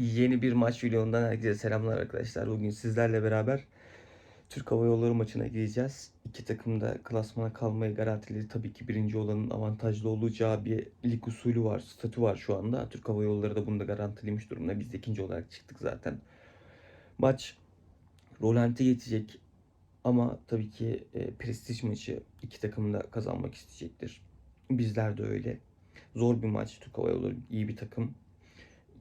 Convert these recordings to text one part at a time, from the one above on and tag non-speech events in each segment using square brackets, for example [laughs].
Yeni bir maç videomundan herkese selamlar arkadaşlar. Bugün sizlerle beraber Türk Hava Yolları maçına gideceğiz. İki takım da klasmana kalmayı garantiledi. Tabii ki birinci olanın avantajlı olacağı bir lig usulü var, statü var şu anda. Türk Hava Yolları da bunu da garantilemiş durumda. Biz de ikinci olarak çıktık zaten. Maç rolante geçecek ama tabii ki e, prestij maçı iki takım da kazanmak isteyecektir. Bizler de öyle. Zor bir maç. Türk Hava Yolları iyi bir takım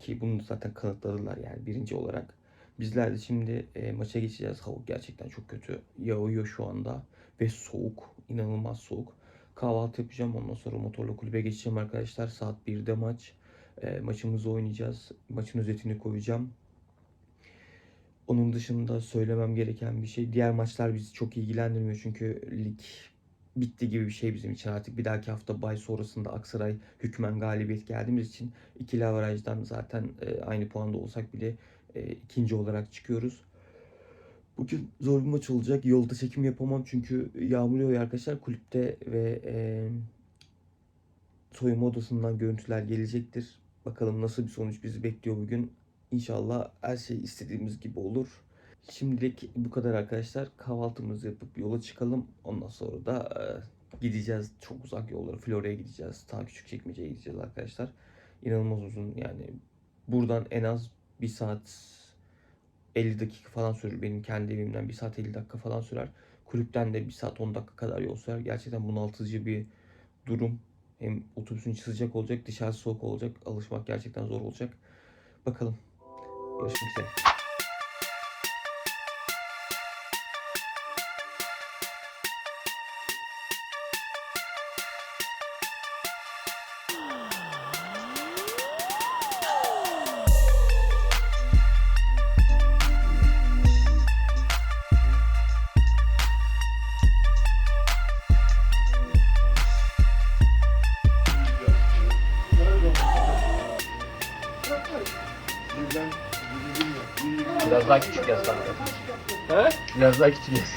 ki bunu zaten kanıtladılar yani birinci olarak. Bizler de şimdi e, maça geçeceğiz. Hava gerçekten çok kötü. Yağıyor şu anda ve soğuk. inanılmaz soğuk. Kahvaltı yapacağım. Ondan sonra motorla kulübe geçeceğim arkadaşlar. Saat 1'de maç. E, maçımızı oynayacağız. Maçın özetini koyacağım. Onun dışında söylemem gereken bir şey. Diğer maçlar bizi çok ilgilendirmiyor. Çünkü lig bitti gibi bir şey bizim için. Artık bir dahaki hafta bay sonrasında Aksaray hükmen galibiyet geldiğimiz için ikili avarajdan zaten e, aynı puanda olsak bile e, ikinci olarak çıkıyoruz. Bugün zor bir maç olacak. Yolda çekim yapamam çünkü yağmur yağıyor arkadaşlar. Kulüpte ve e, soyunma odasından görüntüler gelecektir. Bakalım nasıl bir sonuç bizi bekliyor bugün. İnşallah her şey istediğimiz gibi olur. Şimdilik bu kadar arkadaşlar. Kahvaltımızı yapıp yola çıkalım. Ondan sonra da e, gideceğiz. Çok uzak yollara. Florya'ya gideceğiz. Ta küçük çekmeceye gideceğiz arkadaşlar. İnanılmaz uzun yani. Buradan en az 1 saat 50 dakika falan sürür. Benim kendi evimden 1 saat 50 dakika falan sürer. Kulüpten de 1 saat 10 dakika kadar yol sürer. Gerçekten bunaltıcı bir durum. Hem otobüsün içi sıcak olacak, dışarısı soğuk olacak. Alışmak gerçekten zor olacak. Bakalım. Görüşmek üzere. Biraz daha küçük yaz kanka. He? Biraz daha küçük yaz.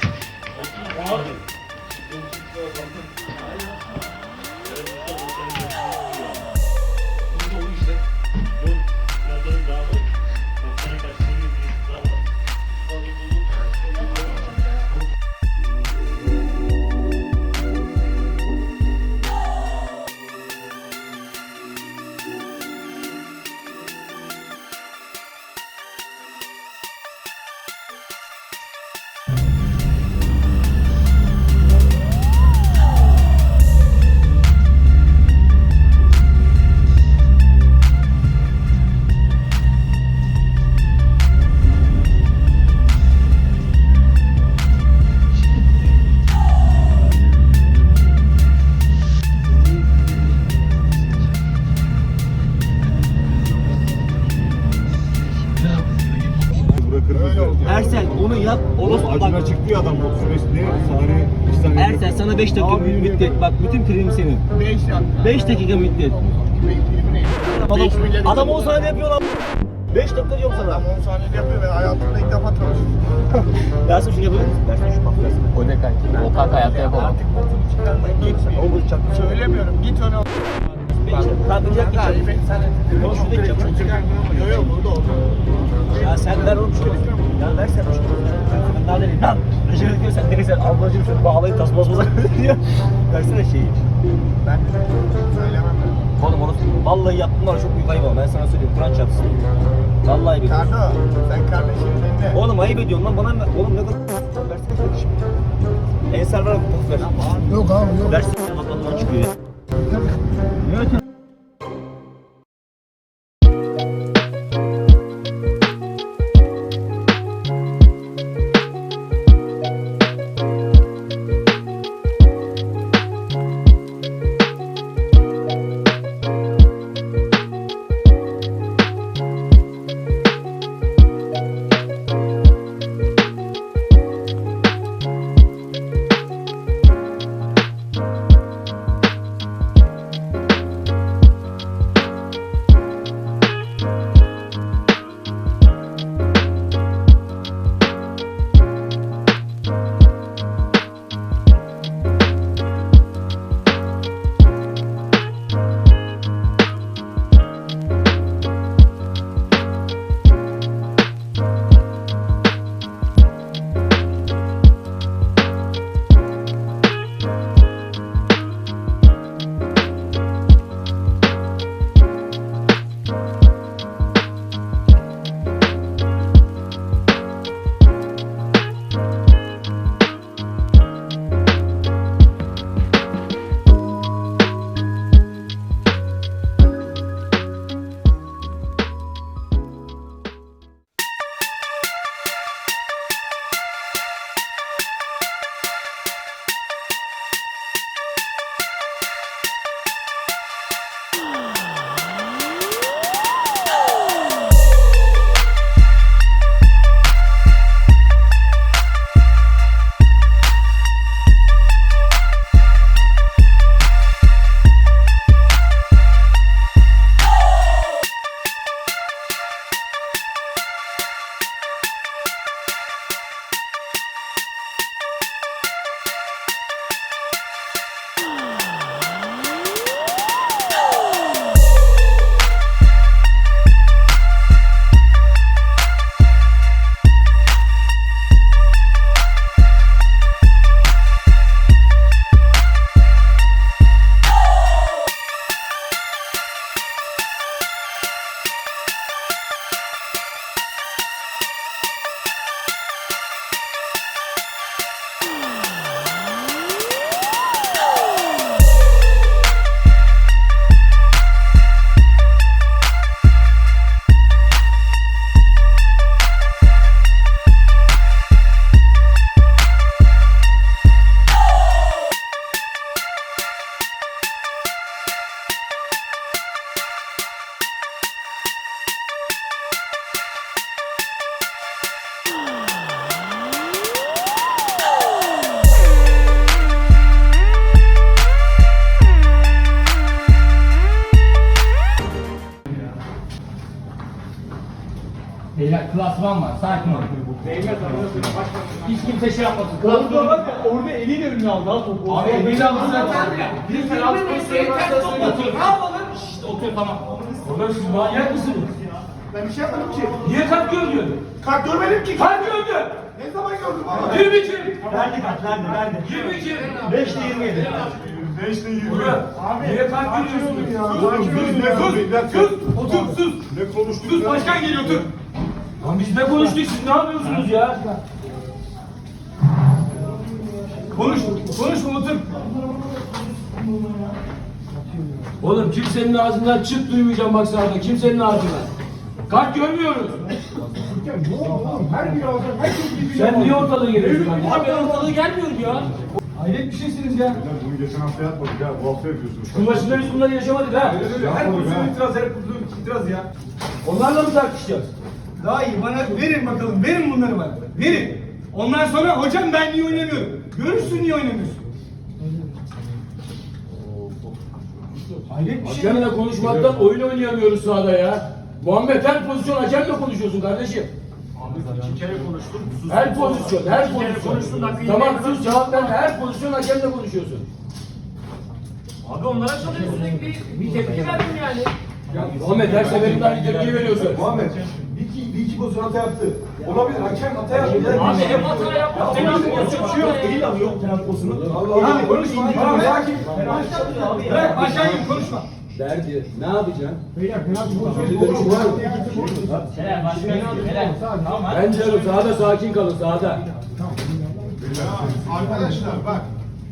Ersel onu yap. Acuna bak. çıktı ya adam 35 ne saniye 2 saniye. Ersel sana 5 dakika Abi, müddet. Bak bütün prim senin. 5 yap. 5 dakika müddet. Adam, 5 milyar adam 10 saniye yapıyor lan. 5 dakika diyorum sana. Adam 10 saniyede yapıyor ben hayatımda ilk defa tanıştım. [laughs] Yasin şunu yapabilir misin? Dersin şu patlasın. O ne kanki? O kanka hayatta yapamam. Artık botunu çıkarmayın gitmiyor. Söylemiyorum git öne. Ben sana Oğlum şurada gideceğim. Yok yok burada oldu. Ya sen ver oğlum şunu. Ya versene şunu. Ben daha deneyim. Lan. Recep diyor sen nereye sen ablacığım şunu bağlayın tas bas bas [laughs] diyor. Versene şeyi. Ben söylemem ben. Oğlum onu vallahi yaptın var çok büyük ayıp ama ben sana söyleyeyim. Kur'an çarpsın. Vallahi ediyorsun. Kardo sen kardeşini dinle. Oğlum ayıp ediyorsun lan bana oğlum ne kadar versene kardeşim. Ensar var mı? Ver. Yok abi yok. Versene bak Allah'tan çıkıyor ya. Klasman var. Sakin ol. Beyler Hiç kimse şey yapmasın. Klasman var ya orada eliyle önüne aldı ha topu. Abi eliyle aldı zaten. Bir penaltı pozisyonu başlasın. Otur. Ne yapalım? Şşt otur tamam. Oğlum siz manyak mısınız? Ben bir şey yapmadım ki. Niye kart görmüyorsun? Kart görmedim ki. Kart gördün. Ne zaman gördüm ama? 22. Verdi kart verdi verdi. 22. 5'te 27. 5'te 20. Abi niye kart? Oğlum biz ne konuştuk? Sus, otur, sus. Ne konuştuk? Sus başkan geliyor otur. Lan biz ne konuştuk siz ne yapıyorsunuz ya? Konuş, konuşma otur. Oğlum kimsenin ağzından çıt duymayacağım bak sahada, kimsenin ağzından. Kart görmüyoruz. Her bir alacak. Herkes bir Sen niye ortalığı geliyorsun? Abi ben ortalığı gelmiyorum ya. Hayret bir şeysiniz ya. Bunu geçen hafta yapmadık ya. Bu hafta yapıyorsunuz. Bu başında biz bunları yaşamadık ha. Yapmadık ha. itiraz, her pozisyon itiraz ya. Onlarla mı tartışacağız? Daha iyi bana verin bakalım. Verin bunları bana. Verin. Ondan sonra hocam ben niye oynamıyorum? Görürsün niye oynamıyorsun. Hayret bir şey. Hakemle konuşmaktan oyun oynayamıyoruz sahada ya. Muhammed her pozisyon hakemle konuşuyorsun kardeşim. İki kere konuştum. Her pozisyon, her pozisyon. Tamam sus cevap verme. Her pozisyon hakemle konuşuyorsun. Abi onlara çalıyorsun bir, bir tepki verdim yani. Muhammed her seferinde aynı tepki veriyorsun. Muhammed. Pozisyon hata yaptı. Olabilir. Hakem hata yaptı. Abi hep hata yaptı. Penaltı pozisyonu Bir şey yok. Değil abi yok penaltı pozisyonu. Allah Allah. Abi konuşma. Tamam sakin. Bırak başkan gibi konuşma. Derdi. Ne yapacaksın? Helal başkanım. Helal. Tamam. Bence sahada sakin kalın sahada. Arkadaşlar bak.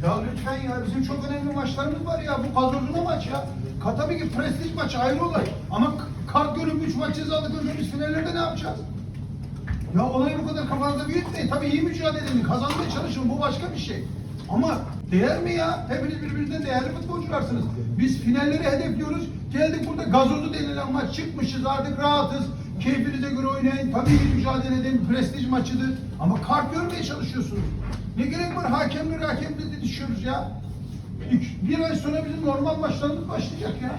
Ya lütfen ya bizim çok önemli maçlarımız var ya. Bu kazozuna maç ya. Ka tabii ki prestij maçı ayrı olay. Ama kart görüp 3 maç cezalı görüyoruz finallerde ne yapacağız? Ya olayı bu kadar kafanızda büyütmeyin. Tabii iyi mücadele edin. Kazanmaya çalışın. Bu başka bir şey. Ama değer mi ya? Hepiniz birbirinizden değerli futbolcularsınız. Biz finalleri hedefliyoruz. Geldik burada gazozu denilen maç çıkmışız artık rahatız. Keyfinize göre oynayın. Tabii iyi mücadele edin. Prestij maçıdır. Ama kart görmeye çalışıyorsunuz. Ne gerek var? Hakemleri hakemle düşüyoruz ya. İki- Bir ay sonra bizim normal maçlarımız başlayacak ya.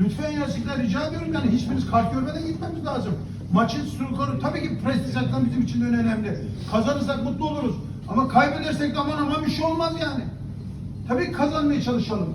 Lütfen ya sizden rica ediyorum yani hiçbiriniz kart görmeden gitmemiz lazım. Maçın skoru tabii ki prestij açısından bizim için de önemli. Kazanırsak mutlu oluruz. Ama kaybedersek de aman aman bir şey olmaz yani. Tabii kazanmaya çalışalım.